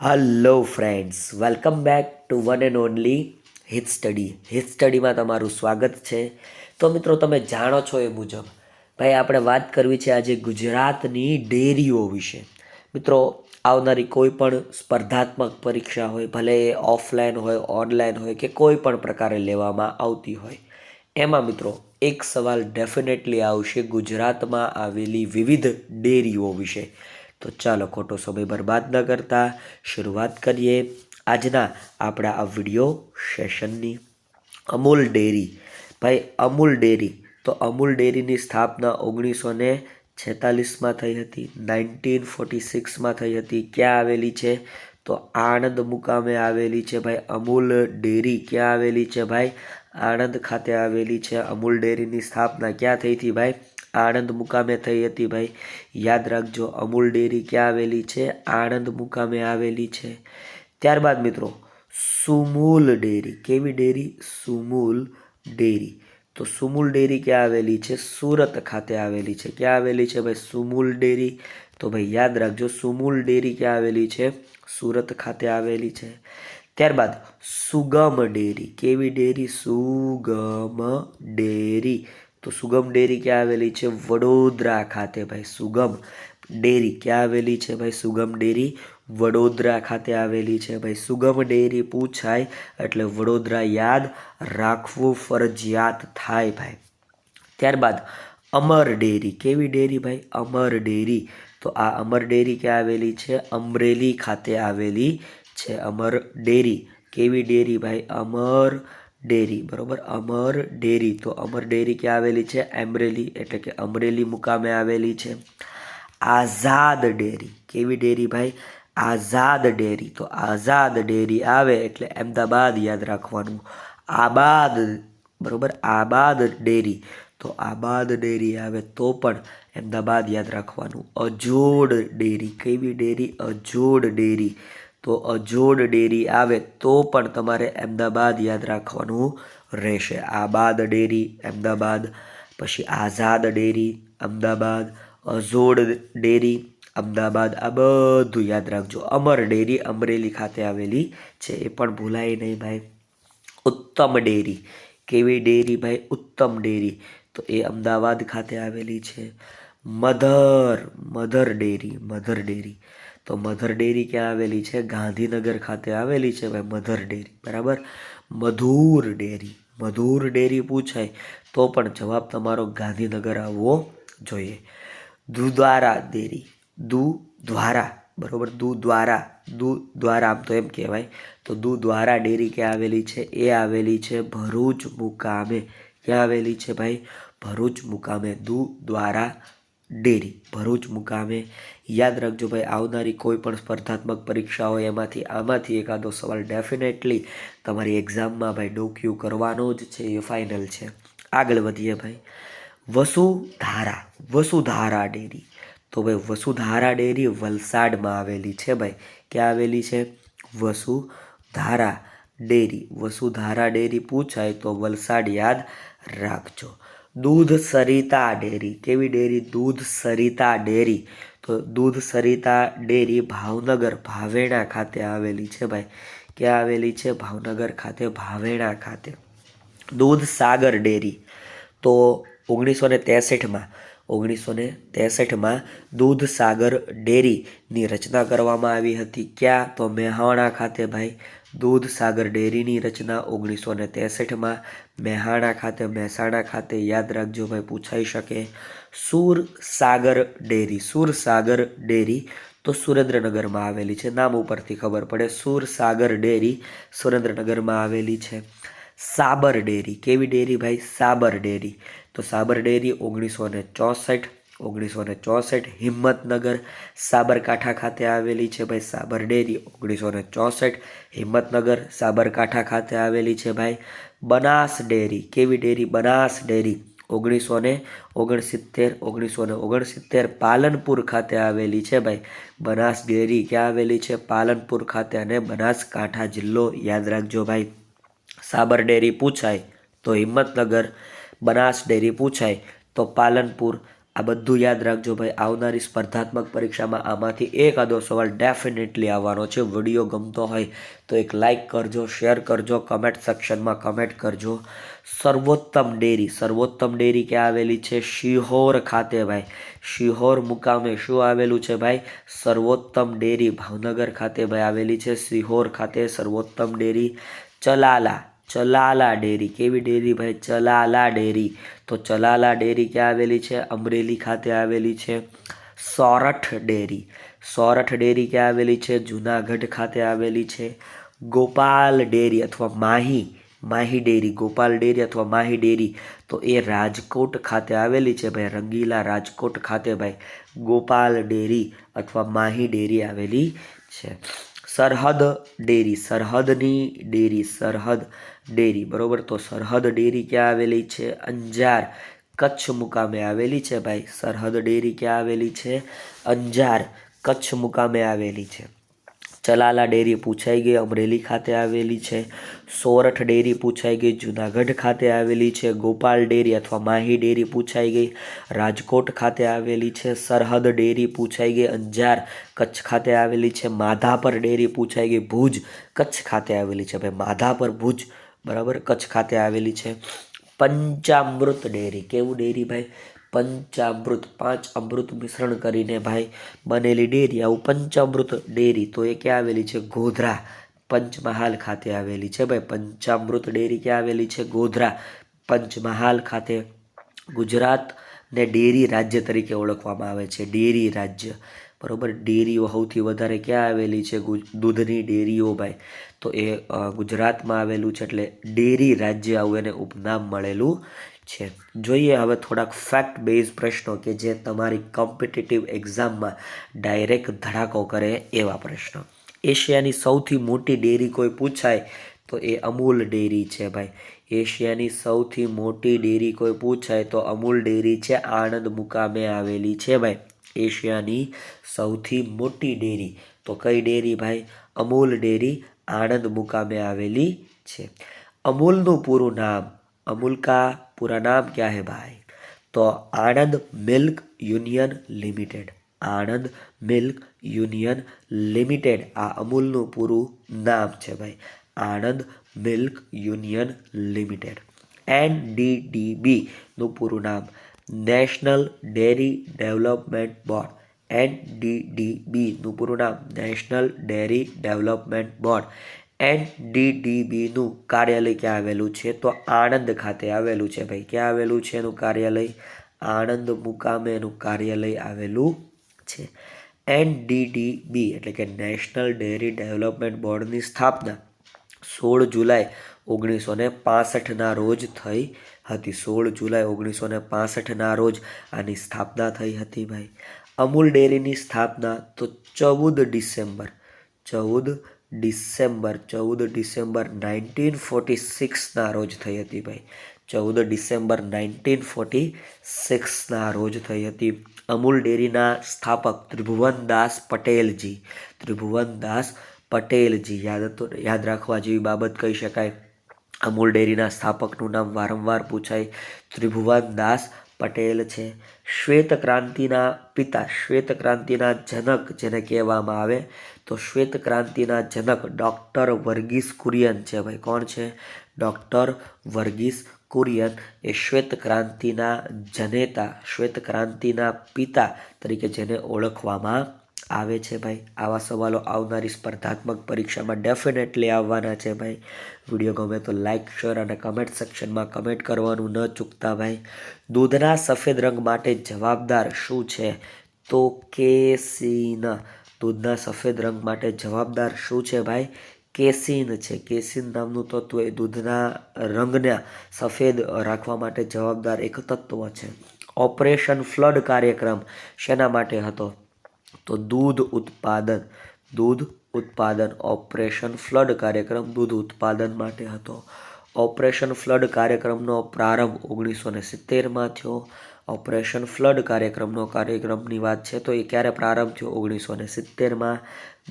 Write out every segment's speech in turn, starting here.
Hello friends welcome back to one and only Hit study Hit સ્ટડીમાં તમારું સ્વાગત છે. તો મિત્રો, તમે જાણો છો એ મુજબ, ભાઈ, આપણે વાત કરવી છે આજે ગુજરાતની ડેરીઓ વિશે. મિત્રો, આવનારી કોઈ પણ સ્પર્ધાત્મક પરીક્ષા હોય, ભલે એ ઓફલાઈન હોય ઓનલાઈન હોય કે કોઈ પણ પ્રકારે લેવામાં આવતી હોય, એમાં મિત્રો એક સવાલ ડેફિનેટલી આવશે ગુજરાતમાં આવેલી વિવિધ ડેરીઓ વિશે. તો ચાલો ખોટો સમય બરબાદ ન કરતા, શરૂઆત કરીએ આજના આપણા આ વીડિયો સેશનની અમૂલ ડેરી. ભાઈ, અમૂલ ડેરી. તો અમૂલ ડેરીની સ્થાપના ઓગણીસો ને છેતાલીસમાં થઈ હતી, નાઇન્ટીન ફોર્ટી સિક્સમાં થઈ હતી. ક્યાં આવેલી છે? તો આણંદ મુકામે આવેલી છે ભાઈ. અમૂલ ડેરી ક્યાં આવેલી છે ભાઈ? આણંદ ખાતે આવેલી છે અમૂલ ડેરીની સ્થાપના. ક્યાં થઈ હતી ભાઈ? આણંદ મુકામે થઈ હતી ભાઈ. યાદ રાખજો, અમૂલ ડેરી ક્યાં આવેલી છે? આણંદ મુકામે આવેલી છે. ત્યારબાદ મિત્રો, સુમૂલ ડેરી. કેવી ડેરી? સુમૂલ ડેરી. તો સુમૂલ ડેરી ક્યાં આવેલી છે? સુરત ખાતે આવેલી છે. ક્યાં આવેલી છે ભાઈ? સુમૂલ ડેરી. તો ભાઈ યાદ રાખજો, સુમૂલ ડેરી ક્યાં આવેલી છે? સુરત ખાતે આવેલી છે. ત્યારબાદ સુગમ ડેરી. કેવી ડેરી? સુગમ ડેરી. તો સુગમ ડેરી ક્યાં આવેલી છે? વડોદરા ખાતે ભાઈ. સુગમ ડેરી ક્યાં આવેલી છે ભાઈ? સુગમ ડેરી વડોદરા ખાતે આવેલી છે ભાઈ. સુગમ ડેરી પૂછાય એટલે વડોદરા યાદ રાખવું ફરજિયાત થાય ભાઈ. ત્યારબાદ અમર ડેરી. કેવી ડેરી ભાઈ? અમર ડેરી. તો આ અમર ડેરી ક્યાં આવેલી છે? અમરેલી ખાતે આવેલી છે. અમર ડેરી. કેવી ડેરી ભાઈ? અમર ડેરી. બરોબર? અમર ડેરી. તો અમર ડેરી ક્યાં આવેલી છે? એમરેલી એટલે કે અમરેલી મુકામે આવેલી છે. આઝાદ ડેરી. કેવી ડેરી ભાઈ? આઝાદ ડેરી. તો આઝાદ ડેરી આવે એટલે અમદાવાદ યાદ રાખવાનું. આબાદ. બરોબર? આબાદ ડેરી. તો આબાદ ડેરી આવે તો પણ અમદાવાદ યાદ રાખવાનું. અજોડ ડેરી. કેવી ડેરી? અજોડ ડેરી. તો અજોડ ડેરી આવે તો પણ તમારે અમદાવાદ યાદ રાખવાનું રહેશે. આબાદ ડેરી, અમદાવાદ. પછી આઝાદ ડેરી, અમદાવાદ. અજોડ ડેરી, અમદાવાદ. આ બધું યાદ રાખજો. અમર ડેરી અમરેલી ખાતે આવેલી છે. એ પણ ભૂલાય નહીં ભાઈ. ઉત્તમ ડેરી. કેવી ડેરી ભાઈ? ઉત્તમ ડેરી. તો એ અમદાવાદ ખાતે આવેલી છે. Mother mother dairy mother dairy. તો મધર ડેરી ક્યાં આવેલી છે? ગાંધીનગર ખાતે આવેલી છે ભાઈ મધર ડેરી, બરાબર? મધુર ડેરી મધુર ડેરી પૂછાય તો પણ જવાબ તમારો ગાંધીનગર આવવો જોઈએ. દુદ્વારા ડેરી દુ દ્વારા બરાબર? દુ દ્વારા દુ દ્વારા આમ તો એમ કહેવાય. તો દુ દ્વારા ડેરી ક્યાં આવેલી છે? એ આવેલી છે ભરૂચ મુકામે. ક્યાં આવેલી છે ભાઈ? ભરૂચ મુકામે. દુ દ્વારા ડેરી, ભરૂચ મુકામે. યાદ રાખજો ભાઈ, આવનારી કોઈ પણ સ્પર્ધાત્મક પરીક્ષા હોય એમાંથી આમાંથી એકાદો સવાલ ડેફિનેટલી તમારી એક્ઝામમાં ભાઈ ડોક્યુ કરવાનો જ છે, એ ફાઇનલ છે. આગળ વધીએ ભાઈ. વસુધારા વસુધારા ડેરી. તો ભાઈ, વસુધારા ડેરી વલસાડમાં આવેલી છે ભાઈ. ક્યાં આવેલી છે? વસુધારા ડેરી. વસુધારા ડેરી પૂછાય તો વલસાડ યાદ રાખજો. દૂધ સરિતા ડેરી. કેવી ડેરી? દૂધ સરિતા ડેરી. તો દૂધ સરિતા ડેરી ભાવનગર, ભાવેણા ખાતે આવેલી છે ભાઈ. ક્યાં આવેલી છે? ભાવનગર ખાતે, ભાવેણા ખાતે. દૂધ સાગર ડેરી. તો ઓગણીસો ને તેસઠમાં ઓગણીસો ને તેસઠમાં દૂધ સાગર ડેરીની રચના કરવામાં આવી હતી. ક્યાં? તો મેહાણા ખાતે ભાઈ. દૂધ સાગર ડેરીની રચના ઓગણીસો ને તેસઠમાં મહેસાણા ખાતે મહેસાણા ખાતે. યાદ રાખજો ભાઈ, પૂછાઈ શકે. સુર સાગર ડેરી. સુર સાગર ડેરી તો સુરેન્દ્રનગરમાં આવેલી છે. નામ ઉપરથી ખબર પડે. સુર સાગર ડેરી સુરેન્દ્રનગરમાં આવેલી છે. સાબર ડેરી. કેવી ડેરી ભાઈ? સાબર ડેરી. તો સાબર ડેરી ઓગણીસો ને ચોસઠ, ઓગણીસો ને ચોસઠ હિંમતનગર સાબરકાંઠા ખાતે આવેલી છે ભાઈ. સાબર ડેરી ઓગણીસો ને ચોસઠ હિંમતનગર સાબરકાંઠા ખાતે આવેલી છે ભાઈ. બનાસ ડેરી. કેવી ડેરી? બનાસ ડેરી. ઓગણીસો ને ઓગણસિત્તેર, ઓગણીસો ને ઓગણસિત્તેર પાલનપુર ખાતે આવેલી છે ભાઈ. બનાસ ડેરી ક્યાં આવેલી છે? પાલનપુર ખાતે અને બનાસકાંઠા જિલ્લો યાદ રાખજો ભાઈ. સાબર ડેરી પૂછાય તો હિંમતનગર, બનાસ ડેરી પૂછાય તો પાલનપુર. આ બધું યાદ રાખજો ભાઈ, આવનારી સ્પર્ધાત્મક પરીક્ષામાં આમાંથી એક આદો સવાલ ડેફિનેટલી આવવાનો છે. વીડિયો ગમતો હોય તો એક લાઈક કરજો શેર કરજો કમેન્ટ સેક્શનમાં કમેન્ટ કરજો. સર્વોત્તમ ડેરી સર્વોત્તમ ડેરી ક્યાં આવેલી છે? શિહોર ખાતે ભાઈ. શિહોર મુકામે શું આવેલું છે ભાઈ? સર્વોત્તમ ડેરી ભાવનગર ખાતે ભાઈ આવેલી છે. શિહોર ખાતે સર્વોત્તમ ડેરી ચલાલા. ચલાલા ડેરી. કેવી ડેરી ભાઈ? ચલાલા ડેરી. તો ચલાલા ડેરી ક્યાં આવેલી છે? અમરેલી ખાતે આવેલી છે સોરઠ ડેરી. સોરઠ ડેરી ક્યાં આવેલી છે? જુનાગઢ ખાતે આવેલી છે ગોપાલ ડેરી અથવા માહી માહી ડેરી, ગોપાલ ડેરી અથવા માહી ડેરી. તો એ રાજકોટ ખાતે આવેલી છે ભાઈ, રંગીલા રાજકોટ ખાતે ભાઈ, ગોપાલ ડેરી અથવા માહી ડેરી આવેલી છે. સરહદ ડેરી, સરહદની ડેરી, સરહદ ડેરી, બરાબર? તો સરહદ ડેરી ક્યાં આવેલી છે? અંજાર. કચ્છ મુકામે આવેલી છે ભાઈ? સરહદ ડેરી ક્યાં આવેલી છે? અંજાર. કચ્છ મુકામે આવેલી છે. ચલાલા ડેરી પૂછાઈ ગઈ, અમરેલી ખાતે આવેલી છે. સોરઠ ડેરી પૂછાઈ ગઈ, જુનાગઢ ખાતે આવેલી છે. ગોપાલ ડેરી અથવા માહી ડેરી પૂછાઈ ગઈ, રાજકોટ ખાતે આવેલી છે. સરહદ ડેરી પૂછાઈ ગઈ, અંજાર કચ્છ ખાતે આવેલી છે. માધાપર ડેરી પૂછાઈ ગઈ, ભુજ કચ્છ ખાતે આવેલી છે. ભાઈ, માધાપર, ભુજ, બરાબર, કચ્છ ખાતે આવેલી છે. પંચામૃત ડેરી, કેવું ડેરી ભાઈ? પંચામૃત, પાંચ અમૃત મિશ્રણ કરીને ભાઈ બનેલી ડેરી આવું પંચામૃત ડેરી તો એ ક્યાં આવેલી છે? ગોધરા, પંચમહાલ ખાતે આવેલી છે ભાઈ. પંચામૃત ડેરી ક્યાં આવેલી છે? ગોધરા, પંચમહાલ ખાતે. ગુજરાત ને ડેરી રાજ્ય તરીકે ઓળખવામાં આવે છે. ડેરી રાજ્ય. બરાબર? ડેરીઓ સૌથી વધારે ક્યાં આવેલી છે? દૂધની ડેરીઓ ભાઈ. તો એ ગુજરાતમાં આવેલું છે એટલે ડેરી રાજ્ય આવું એને ઉપનામ મળેલું છે. જોઈએ હવે થોડાક ફેક્ટ બેઝ પ્રશ્નો કે જે તમારી કોમ્પિટિટિવ એક્ઝામમાં ડાયરેક્ટ ધડાકો કરે એવા પ્રશ્નો. એશિયાની સૌથી મોટી ડેરી કોઈ પૂછાય તો એ અમૂલ ડેરી છે ભાઈ. એશિયાની સૌથી મોટી ડેરી કોઈ પૂછાય તો અમૂલ ડેરી છે. આણંદ મુકામે આવેલી છે ભાઈ. એશિયાની સૌથી મોટી ડેરી તો કઈ ડેરી ભાઈ? અમૂલ ડેરી આણંદ મુકામે આવેલી છે. અમૂલનું પૂરું નામ અમૂલકા पूरा नाम क्या है भाई तो Anand milk union limited Anand milk union limited આ અમૂલનું પૂરું નામ છે ભાઈ આણંદ મિલ્ક યુનિયન લિમિટેડ એનડીડીબીનું પૂરું નામ નેશનલ ડેરી ડેવલપમેન્ટ બોર્ડ એનડીડીબીનું પૂરું નામ નેશનલ ડેરી ડેવલપમેન્ટ બોર્ડ એનડીડીબીનું કાર્યાલય ક્યાં આવેલું છે? તો આણંદ ખાતે આવેલું છે ભાઈ. ક્યાં આવેલું છે એનું કાર્યાલય? આણંદ મુકામે એનું કાર્યાલય આવેલું છે. એનડીડીબી એટલે કે નેશનલ ડેરી ડેવલપમેન્ટ બોર્ડની સ્થાપના સોળ જુલાઈ ઓગણીસો ને પાસઠના રોજ થઈ હતી. સોળ જુલાઈ ઓગણીસો ને પાસઠના રોજ આની સ્થાપના થઈ હતી ભાઈ. અમૂલ ડેરીની સ્થાપના તો ચૌદ ડિસેમ્બર, ચૌદ ડિસેમ્બર, ચૌદ ડિસેમ્બર નાઇન્ટીન ફોર્ટી સિક્સના રોજ થઈ હતી ભાઈ. ચૌદ ડિસેમ્બર નાઇન્ટીન ફોર્ટી સિક્સના રોજ થઈ હતી અમૂલ ડેરીના સ્થાપક ત્રિભુવનદાસ પટેલજી. ત્રિભુવનદાસ પટેલજી, યાદ તો, યાદ રાખવા જેવી બાબત કહી શકાય. અમૂલ ડેરીના સ્થાપકનું નામ વારંવાર પૂછાય. ત્રિભુવનદાસ પટેલ છે. શ્વેત ક્રાંતિના પિતા શ્વેત ક્રાંતિના જનક જેને કહેવામાં આવે તો શ્વેત ક્રાંતિના જનક ડૉક્ટર વર્ગીસ કુરિયન છે ભાઈ. કોણ છે? ડૉક્ટર વર્ગીસ કુરિયન એ શ્વેત ક્રાંતિના જનેતા, શ્વેત ક્રાંતિના પિતા તરીકે જેને ઓળખવામાં આવે છે ભાઈ. આવા સવાલો આવનારી સ્પર્ધાત્મક પરીક્ષામાં ડેફિનેટલી આવવાના છે ભાઈ. વીડિયો ગમે તો લાઇક શેર અને કમેન્ટ સેક્શનમાં કમેન્ટ કરવાનું ન ચૂકતા ભાઈ. દૂધના સફેદ રંગ માટે જવાબદાર શું છે? તો કેસીન. દૂધના સફેદ રંગ માટે જવાબદાર શું છે ભાઈ? કેસીન છે. કેસીન નામનું તત્વ એ દૂધના રંગને સફેદ રાખવા માટે જવાબદાર એક તત્વ છે. ઓપરેશન ફ્લડ કાર્યક્રમ શેના માટે હતો? તો દૂધ ઉત્પાદન દૂધ ઉત્પાદન ઓપરેશન ફ્લડ કાર્યક્રમ દૂધ ઉત્પાદન માટે હતો. ઓપરેશન ફ્લડ કાર્યક્રમનો પ્રારંભ ઓગણીસો ને સિત્તેરમાં થયો. ઓપરેશન ફ્લડ કાર્યક્રમનો કાર્યક્રમની વાત છે, તો એ ક્યારે પ્રારંભ થયો? ઓગણીસો ને સિત્તેરમાં.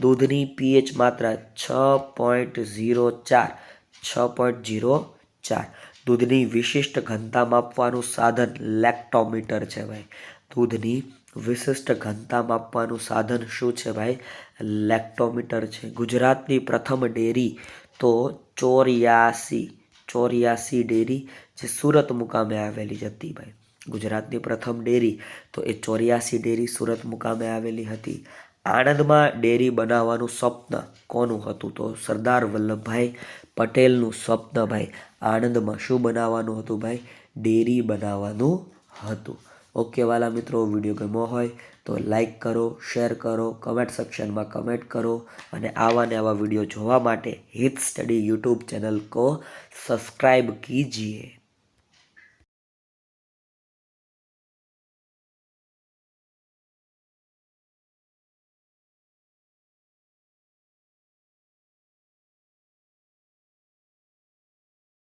દૂધની પીએચ માત્રા છ પોઈન્ટ ઝીરો ચાર, છ પોઈન્ટ ઝીરો ચાર. દૂધની વિશિષ્ટ ઘનતા માપવાનું સાધન લેક્ટોમીટર છે ભાઈ. દૂધની વિશિષ્ટ ઘનતા માપવાનું સાધન શું છે ભાઈ? લેક્ટોમીટર છે. ગુજરાતની પ્રથમ ડેરી તો ચોર્યાસી ચોર્યાસી ડેરી જે સુરત મુકામે આવેલી હતી ભાઈ. ગુજરાતની પ્રથમ ડેરી તો એ ચોર્યાસી ડેરી સુરત મુકામે આવેલી હતી. આણંદમાં ડેરી બનાવવાનું સ્વપ્ન કોનું હતું તો સરદાર વલ્લભભાઈ પટેલનું સ્વપ્ન ભાઈ. આણંદમાં શું બનાવવાનું હતું ભાઈ? ડેરી બનાવવાનું હતું. ઓકે વાલા મિત્રો, વીડિયો ગમ્યો હોય તો લાઈક કરો, શેર કરો, કમેન્ટ સેક્શનમાં કમેન્ટ કરો અને આવા ને આવા વીડિયો જોવા માટે હિત સ્ટડી યુટ્યુબ ચેનલ કો સબસ્ક્રાઈબ કીજીએ.